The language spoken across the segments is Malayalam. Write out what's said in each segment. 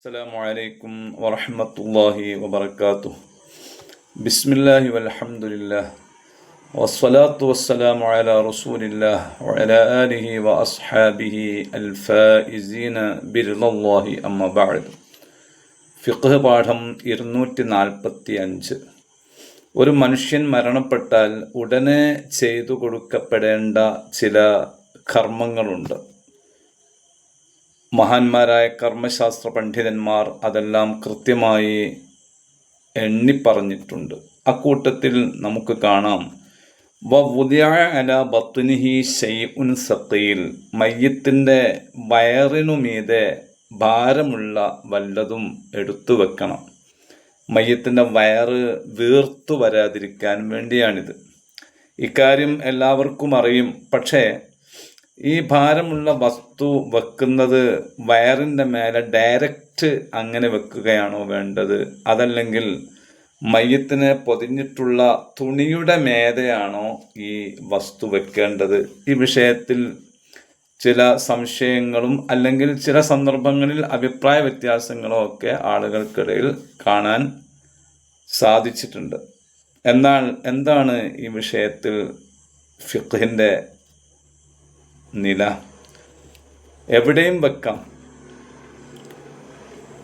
السلام عليكم ورحمة الله وبركاته بسم الله والحمد لله والصلاة والسلام على رسول الله وعلى آله وأصحابه الفائزين برضا الله أما بعد ഫിഖ് പാഠം ഇരുന്നൂറ്റി നാൽപ്പത്തി അഞ്ച് ഒരു മനുഷ്യൻ മരണപ്പെട്ടാൽ ഉടനെ ചെയ്തു കൊടുക്കപ്പെടേണ്ട ചില കർമ്മങ്ങളുണ്ട് മഹാന്മാരായ കർമ്മശാസ്ത്ര പണ്ഡിതന്മാർ അതെല്ലാം കൃത്യമായി എണ്ണിപ്പറഞ്ഞിട്ടുണ്ട്. അക്കൂട്ടത്തിൽ നമുക്ക് കാണാം. അല ബത്തുനിഹി ഷെയ്ഉൻ സത്തയിൽ മയ്യത്തിന്റെ വയറിനുമീതെ ഭാരമുള്ള വല്ലതും എടുത്തു വെക്കണം. മയ്യത്തിന്റെ വയറ് വീർത്തു വരാതിരിക്കാൻ വേണ്ടിയാണിത്. ഇക്കാര്യം എല്ലാവർക്കും അറിയും. പക്ഷേ ഈ ഭാരമുള്ള വസ്തു വെക്കുന്നത് വയറിന്റെ മേലെ ഡയറക്റ്റ് അങ്ങനെ വെക്കുകയാണോ വേണ്ടത്? അതല്ലെങ്കിൽ മയ്യത്തിനെ പൊതിഞ്ഞിട്ടുള്ള തുണിയുടെ മേതയാണോ ഈ വസ്തു വെക്കേണ്ടത്? ഈ വിഷയത്തിൽ ചില സംശയങ്ങളും അല്ലെങ്കിൽ ചില സന്ദർഭങ്ങളിൽ അഭിപ്രായ വ്യത്യാസങ്ങളും ഒക്കെ ആളുകൾക്കിടയിൽ കാണാൻ സാധിച്ചിട്ടുണ്ട്. എന്നാൽ എന്താണ് ഈ വിഷയത്തിൽ ഫിഖിന്റെ നില. എവിടെയും വെക്കാം.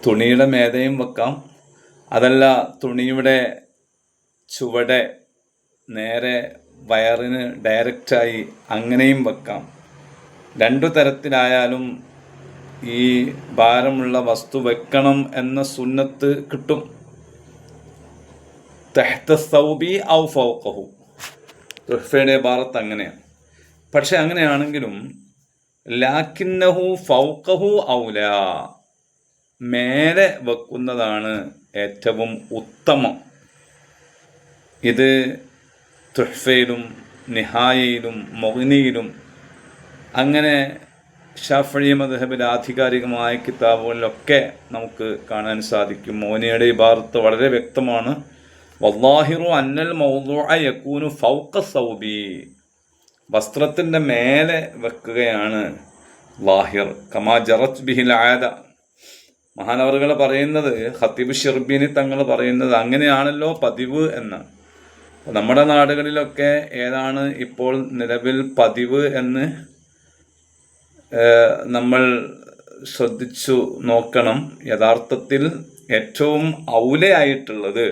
തുണിയുടെ മേതയും വെക്കാം. അതല്ല തുണിയുടെ ചുവടെ നേരെ വയറിന് ഡയറക്റ്റായി അങ്ങനെയും വെക്കാം. രണ്ടു തരത്തിലായാലും ഈ ഭാരമുള്ള വസ്തു വെക്കണം എന്ന സുന്നത്ത് കിട്ടും. തെഹ്ത സൗബി ഔ ഫൗക്കഹു തുഹഫയുടെ ഭാരത്ത് അങ്ങനെയാണ്. പക്ഷെ അങ്ങനെയാണെങ്കിലും ലാക്കിന്നഹു ഫൗക്കഹു ഔല മേലെ വെക്കുന്നതാണ് ഏറ്റവും ഉത്തമം. ഇത് തുഹ്ഫയിലും നിഹായയിലും മൊഹിനിയിലും അങ്ങനെ ഷാഫഴി മദഹബിലെ ആധികാരികമായ കിതാബുകളിലൊക്കെ നമുക്ക് കാണാൻ സാധിക്കും. മോനിയുടെ ഈ ഭാഗത്ത് വളരെ വ്യക്തമാണ്. വല്ലാഹിറു അന്നൽ മൗദു യക്കൂനു ഫൗക്ക സൗബി. വസ്ത്രത്തിന്റെ മേലെ വെക്കുകയാണ് വാഹിർ കമാ ജറത് ബിഹിൽ ആയത മഹാനവറുകൾ പറയുന്നത് ഹത്തീബ് ഷിർബിനി തങ്ങൾ പറയുന്നത് അങ്ങനെയാണല്ലോ പതിവ് എന്ന്. നമ്മുടെ നാടുകളിലൊക്കെ ഏതാണ് ഇപ്പോൾ നിലവിൽ പതിവ് എന്ന് നമ്മൾ ശ്രദ്ധിച്ചു നോക്കണം. യഥാർത്ഥത്തിൽ ഏറ്റവും ഔലയായിട്ടുള്ളത്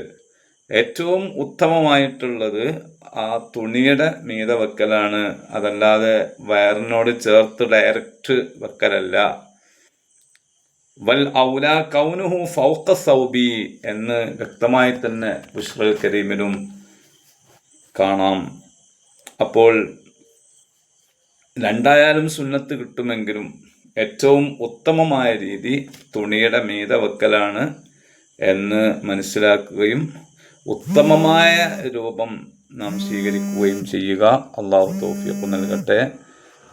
ഏറ്റവും ഉത്തമമായിട്ടുള്ളത് ആ തുണിയുടെ മീത വെക്കലാണ്. അതല്ലാതെ വയറിനോട് ചേർത്ത് ഡയറക്റ്റ് വെക്കലല്ല. വൽ ഔല കൗനുഹു ഫൗക്ക സൗബി എന്ന് വ്യക്തമായി തന്നെ ബുഷ്റൽ കരീമിലും കാണാം. അപ്പോൾ രണ്ടായാലും സുന്നത്ത് കിട്ടുമെങ്കിലും ഏറ്റവും ഉത്തമമായ രീതി തുണിയുടെ മീത വെക്കലാണ് എന്ന് മനസ്സിലാക്കുകയും ഉത്തമമായ രൂപം നാം സ്വീകരിക്കുകയും ചെയ്യുക. അള്ളാഹു തോഫിയപ്പ് നൽകട്ടെ.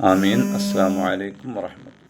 ആമീൻ. അസ്സാം വലൈക്കും വാഹമത്ത്